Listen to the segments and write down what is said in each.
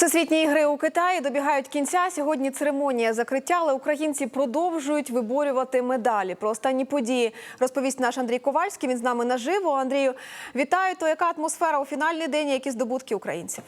Всесвітні ігри у Китаї добігають кінця. Сьогодні церемонія закриття, але українці продовжують виборювати медалі. Про останні події розповість наш Андрій Ковальський. Він з нами наживо. Андрію, вітаю. То яка атмосфера у фінальний день? Які здобутки українців?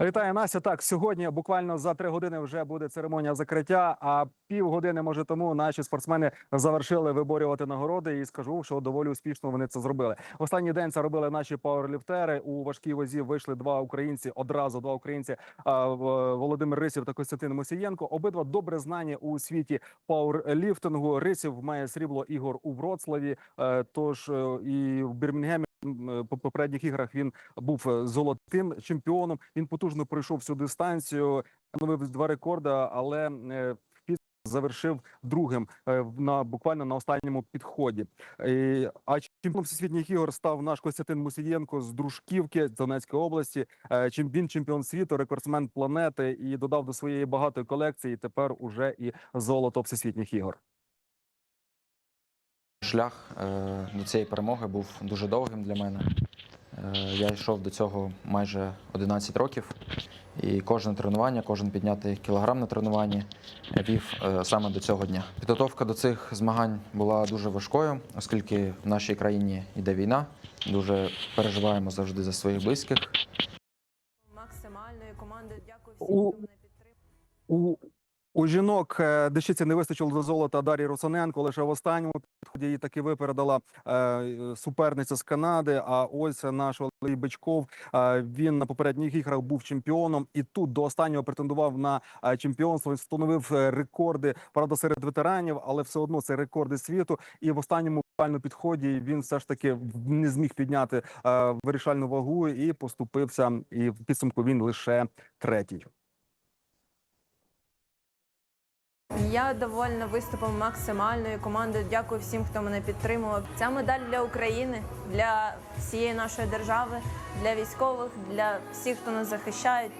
Вітаю, Настя. Так, сьогодні буквально за три години вже буде церемонія закриття. А півгодини, може, тому наші спортсмени завершили виборювати нагороди. І скажу, що доволі успішно вони це зробили. Останній день це робили наші пауерліфтери. У важкій вазі вийшли два українці. Одразу два українці Володимир Рисів та Костянтин Мосієнко. Обидва добре знані у світі пауерліфтингу. Рисів має срібло ігор у Вроцлаві. е, Тож е, і в Бірмінгемі е, по попередніх іграх він був золотим чемпіоном. Він потужно пройшов всю дистанцію, новив два рекорди, але е, завершив другим е, на буквально на останньому підході. А чемпіоном всесвітніх ігор став наш Костянтин Мусієнко з Дружківки Донецької області. Е, Чим він чемпіон світу, рекордсмен планети і додав до своєї багатої колекції. Тепер уже і золото всесвітніх ігор. Шлях до цієї перемоги був дуже довгим для мене. Я йшов до цього майже 11 років, і кожне тренування, кожен піднятий кілограм на тренуванні вів е, саме до цього дня. Підготовка до цих змагань була дуже важкою, оскільки в нашій країні йде війна. Дуже переживаємо завжди за своїх близьких. максимальної команди. Дякую всім, хто мене підтримав. У у жінок е, дещиці не вистачило до золота Дар'ї Русоненко. Лише в останньому підході її таки випередила е, суперниця з Канади. А ось наш Олексій Бичков. Е, він на попередніх іграх був чемпіоном, і тут до останнього претендував на чемпіонство. Він встановив рекорди, правда, серед ветеранів, але все одно це рекорди світу. І в останньому буквально підході він все ж таки не зміг підняти вирішальну вагу і поступився. І в підсумку він лише третій. Я довольна виступом максимальної команди. Дякую всім, хто мене підтримував. Ця медаль для України, для всієї нашої держави, для військових, для всіх, хто нас захищають.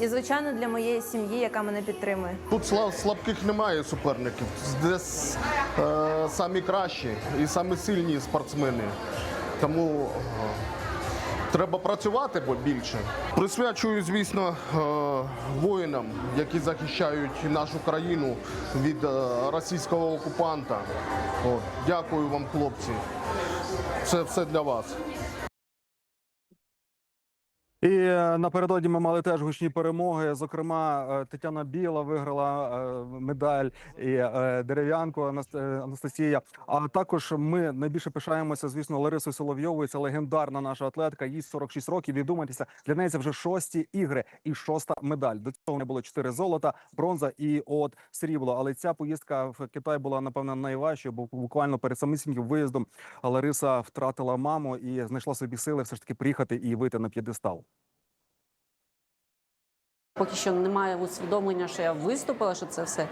І, звичайно, для моєї сім'ї, яка мене підтримує. Тут сла- слабких немає суперників. Десь е, самі кращі і самі сильні спортсмени. Тому е, треба працювати бо більше. Присвячую, звісно, е, воїнам, які захищають нашу країну від е, російського окупанта. Дякую вам, хлопці. Це все для вас. І е, напередодні ми мали теж гучні перемоги. Зокрема, е, Тетяна Біла виграла е, медаль і дерев'янку Анас- Анастасія. А також ми найбільше пишаємося, звісно, Ларисою Соловйовою. Це легендарна наша атлетка. Їй 46 років. І вдумайтеся, для неї це вже шості ігри і шоста медаль. До цього не було чотири золота, бронза і от срібло. Але ця поїздка в Китай була напевно найважчою, бо буквально перед самісіньким виїздом Лариса втратила маму і знайшла собі сили все ж таки приїхати і вийти на п'єдестал. Поки що немає усвідомлення, що я виступила, що це все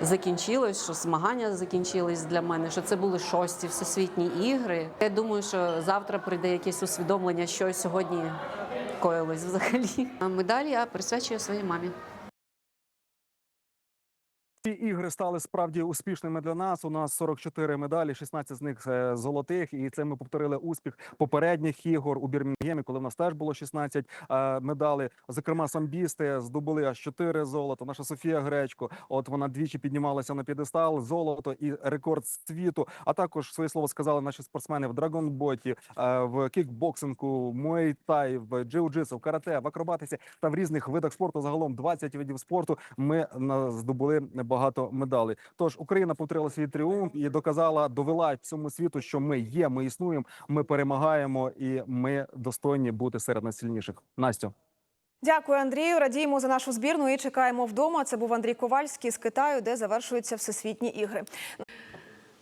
закінчилось, що змагання закінчились для мене, що це були шості всесвітні ігри. Я думаю, що завтра прийде якесь усвідомлення, що сьогодні коїлось взагалі. А медалі я присвячую своїй мамі. Ці ігри стали справді успішними для нас. У нас 44 медалі, 16 з них е, золотих. І це ми повторили успіх попередніх ігор у Бірмінгемі, коли в нас теж було 16 е, медалей. Зокрема, самбісти здобули аж 4 золота. Наша Софія Гречко, от вона двічі піднімалася на п'єдестал, золото і рекорд світу. А також своє слово сказали наші спортсмени в драгонботі, е, в кікбоксингу, муейтай, в джиу-джитсу, в карате, в акробатиці та в різних видах спорту. Загалом 20 видів спорту. Ми здобули багато медалей. Тож Україна повторила свій тріумф і доказала, довела всьому світу, що ми є, ми існуємо, ми перемагаємо і ми достойні бути серед найсильніших. Настю. Дякую, Андрію. Радіємо за нашу збірну і чекаємо вдома. Це був Андрій Ковальський з Китаю, де завершуються всесвітні ігри.